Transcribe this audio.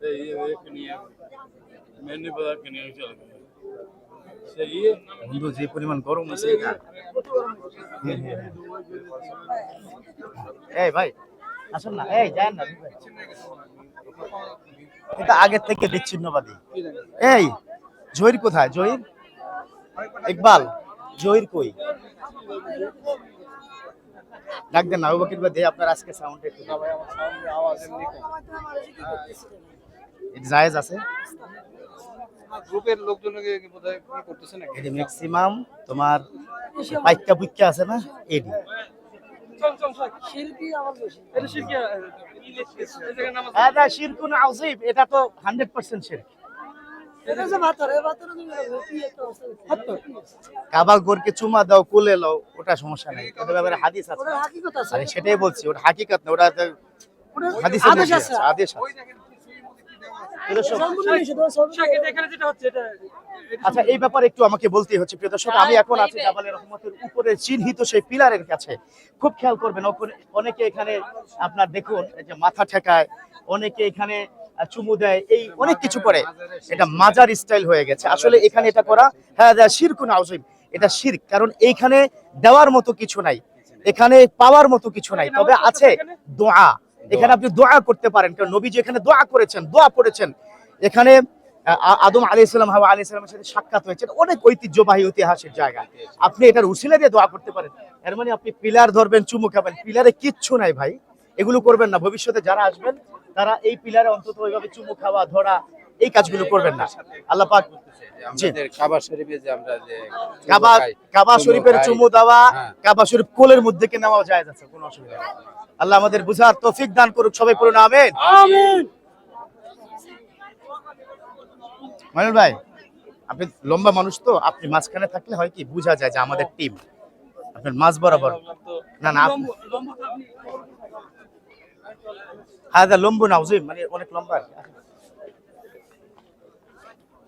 सही है? कन्या मैंने গরম আছে এই ভাই আসুন না। এই আগের থেকে বিচ্ছিন্নবাদী। এই জহির কোথায়? জয়ীর ইকবাল জহির কই? ডাক দেন না অবকির বাদে আপনার আজকে সাউন্ড একটু জায়েজ আছে? গ্রুপের লোকজনকে বোধহয় কি করতেছে নাকি? এটি ম্যাক্সিমাম তোমার পাইকা পুইকা আছে না? এডি। এটা শিরকি এই জায়গায় নামাজ কাবা গোরকে চুমা দাও কোলে লও ওটা সমস্যা নাই। ওটা ব্যাপারে হাদিস আছে। আরে সেটাই বলছি ওটা হাকিকত না ওটা আছে আদেশ আছে। আচ্ছা এই ব্যাপারে একটু আমাকে বলতেই হচ্ছে প্রিয় দর্শক আমি এখন আছি জাবালের রহমতের উপরে চিহ্নিত সেই পিলারের কাছে। খুব খেয়াল করবেন অনেকে এখানে আপনার দেখুন এই যে মাথা ঠেকায় অনেকে এখানে চুমু দেয়, এই অনেক কিছু করে। এটা মাজার স্টাইল হয়ে গেছে। আসলে এখানে এটা করা হ্যাঁ শিরকুন আউজিম এটা শিরক, কারণ এইখানে দেওয়ার মতো কিছু নাই। এখানে পাওয়ার মতো কিছু নাই। তবে আছে দোয়া। এখানে আপনি দোয়া করতে পারেন। কারণ নবীজি এখানে দোয়া করেছেন দোয়া করেছেন এখানে আদম আলী ইসলাম হাওয়া আলী ইসলামের সাথে সাক্ষাৎ হয়েছে অনেক ঐতিহ্যবাহী ইতিহাসের জায়গা। আপনি এটার উসিলা দিয়ে দোয়া করতে পারেন। এর মানে আপনি পিলার ধরবেন, চুমু খাবেন। পিলারে কিচ্ছু নাই ভাই। এগুলো করবেন না। ভবিষ্যতে যারা আসবেন তারা এই পিলারে অন্তত ওইভাবে চুমু খাওয়া ধরা এই কাজগুলো করবেন না। আল্লাহ পাক কাবা শরীফে যে আমরা যে কাবা কাবা শরীফের চুমু দেওয়া হ্যাঁ। কাবা শরীফ কোলের মধ্যে কে নেওয়া যায় যাচ্ছে কোনো অসুবিধা আল্লাহ আমাদের বুঝার তৌফিক দান করুক সবাই পড়ুন আমিন। মাইনুল ভাই আপনি লম্বা মানুষ তো আপনি মাঝখানে থাকলে হয় কি বোঝা যায় যে আমাদের টিম আপনার মাঝ বরাবর। না না হাদা লম্বু না উজিম মানে অনেক লম্বা।